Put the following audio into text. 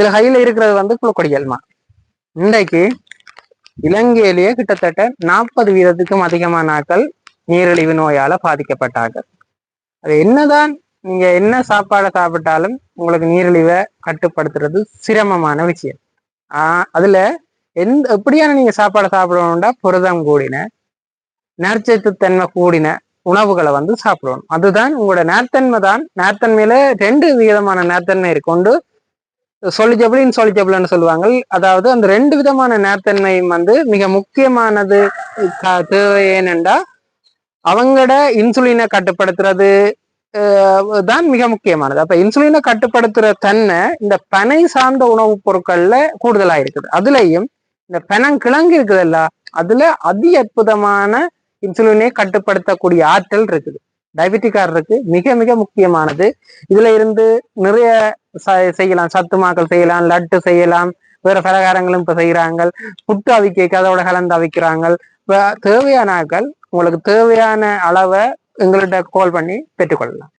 இதுல ஹைல இருக்கிறது வந்து குளக்கொடியல்மா இன்றைக்கு இலங்கையிலேயே கிட்டத்தட்ட நாற்பது வீதத்துக்கும் அதிகமான ஆட்கள் நீரிழிவு நோயால பாதிக்கப்பட்டார்கள். அது என்னதான் நீங்க என்ன சாப்பாடை சாப்பிட்டாலும் உங்களுக்கு நீரிழிவை கட்டுப்படுத்துறது சிரமமான விஷயம். ஆஹ் அதுல எந்த எப்படியான நீங்க சாப்பாடை சாப்பிடணும்டா புரதம் கூடின நேர்ச்சத்து தன்மை கூடின உணவுகளை வந்து சாப்பிடணும். அதுதான் உங்களோட நேர்த்தன்மை தான் நேர்த்தன்மையில ரெண்டு விதமான நேர்த்தன்மை கொண்டு சொலிஜபிள் இன்சொலிஜபிள்னு சொல்லுவாங்க அதாவது அந்த ரெண்டு விதமான நேர்த்தன்மையும் வந்து மிக முக்கியமானது தேவை ஏனென்றா அவங்களோட இன்சுலினை கட்டுப்படுத்துறது தான் மிக முக்கியமானது. அப்ப இன்சுலினை கட்டுப்படுத்துற தன்மை இந்த பனை சார்ந்த உணவுப் பொருட்கள்ல கூடுதலா இருக்குது. அதுலயும் இந்த பெனங்கிழங்கு இருக்குதுல்ல அதுல அதி அற்புதமான இன்சுலினை கட்டுப்படுத்தக்கூடிய ஆற்றல் இருக்குது. டயபெட்டிக்காரருக்கு மிக மிக முக்கியமானது. இதுல இருந்து நிறைய செய்யலாம். சத்துமாக்கள் செய்யலாம் லட்டு செய்யலாம் வேற பலகாரங்களும் இப்ப செய்யறாங்க புட்டு அவிக்க அதோட கலந்து அவிக்கிறாங்க. தேவையான ஆக்கள் உங்களுக்கு தேவையான அளவை எங்கள்கிட்ட கால் பண்ணி பெற்றுக்கொள்ளலாம்.